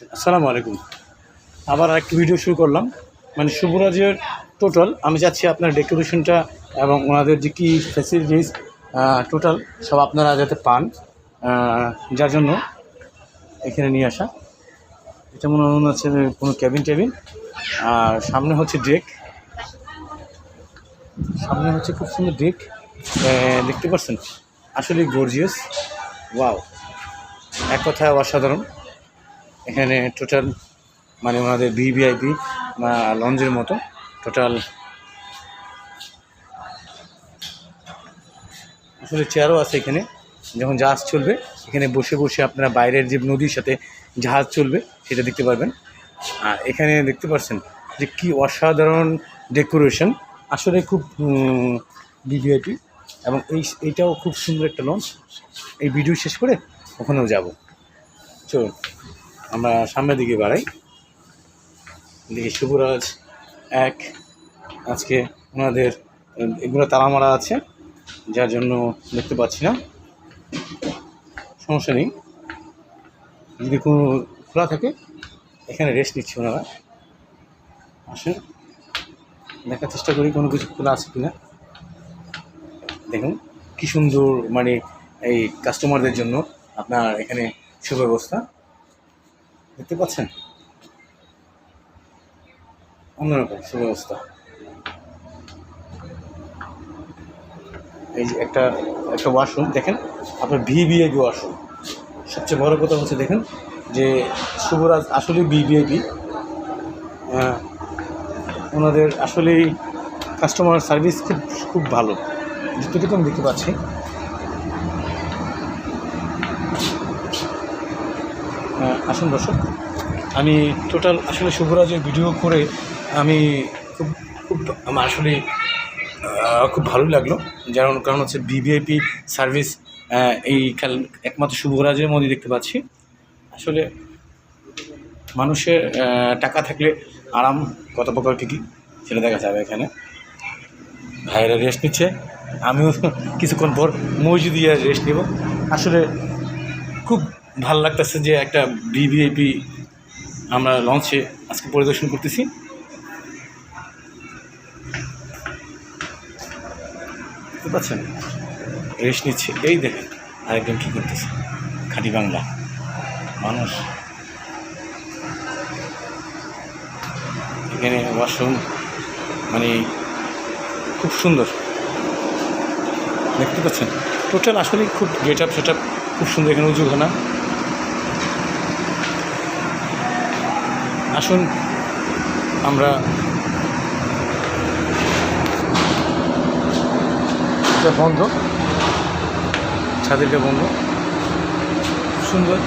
আসসালামু আলাইকুম। আবার আরেকটি ভিডিও শুরু করলাম। মানে শুভরাজের টোটাল আমি চাচ্ছি আপনার ডেকোরেশনটা এবং ওনাদের যে কী ফ্যাসিলিটিস টোটাল সব আপনারা যাতে পান। যার জন্য এখানে নিয়ে আসা। এটা মনে মনে হচ্ছে কোনো ক্যাবিন টেবিন। আর সামনে হচ্ছে ডেক সামনে হচ্ছে খুব সুন্দর ডেক দেখতে পাচ্ছেন? আসলে গর্জিয়াস ওয়াও এক কথায় অসাধারণ। এখানে টোটাল মানে ওনাদের ভিভিআইপি বা লঞ্চের মতো টোটাল আসলে চেয়ারও আছে এখানে। যখন জাহাজ চলবে, এখানে বসে বসে আপনারা বাইরের যে নদীর সাথে জাহাজ চলবে, সেটা দেখতে পারবেন। আর এখানে দেখতে পাচ্ছেন যে কি অসাধারণ ডেকোরেশন আসলে খুব ভিভিআইপি এবং এই এইটাও খুব সুন্দর একটা লঞ্চ এই ভিডিও শেষ করে ওখানেও যাব। চলুন। আমরা সামনের দিকে বাড়াই। দিকে শুভরাজ, এক, আজকে ওনাদের, এগুলো তালা মারা আছে, যার জন্য দেখতে পাচ্ছি না। সমস্যা নেই। যদি কোনো খোলা থাকে, এখানে রেস্ট নিচ্ছি ওনারা। আসেন, দেখার চেষ্টা করি কোনো কিছু খোলা আছে কিনা। দেখুন, কী সুন্দর মানে এই কাস্টমারদের জন্য আপনার এখানে সুব্যবস্থা। দেখতে পাচ্ছেন? অন্যরকম সুব্যবস্থা। এই যে একটা একটা ওয়াশরুম দেখেন, আপনার ভিভিআইপি ওয়াশরুম সবচেয়ে বড় কথা হচ্ছে, দেখেন, যে শুভরাজ আসলে ভিভিআইপি ওনাদের আসলেই কাস্টমার সার্ভিস খুব খুব ভালো। যতটুকু আমি দেখতে পাচ্ছি আসুন দর্শক। আমি টোটাল আসলে শুভরাজের ভিডিও করে আমি খুব খুব আমার আসলে খুব ভালো লাগল। যেমন কারণ হচ্ছে ভিভিআইপি সার্ভিস এই খেল একমাত্র শুভরাজের মধ্যে দেখতে পাচ্ছি। আসলে মানুষের টাকা থাকলে আরাম কত প্রকার কী সেটা দেখা যাবে এখানে। ভাইয়েরা রেস্ট নিচ্ছে। আমিও কিছুক্ষণ পর মসজিদে রেস্ট নেব। আসলে খুব ভালো লাগতেছে যে একটা ভিভিআইপি আমরা লঞ্চে আজকে পরিদর্শন করতেছি। পারছেন রেস্ট নিচ্ছে। এই দেখেন আরেকজন কী করতেছে? খাঁটি বাংলা। মানুষ। এখানে ওয়াশরুম মানে খুব সুন্দর। দেখতে পাচ্ছেন? টোটাল আসলে খুব গেট আপ সেট আপ, খুব সুন্দর এখানে উজুখানা আসুন আমরা বন্ধ। ছাদেরটা বন্ধ। খুব সুন্দর।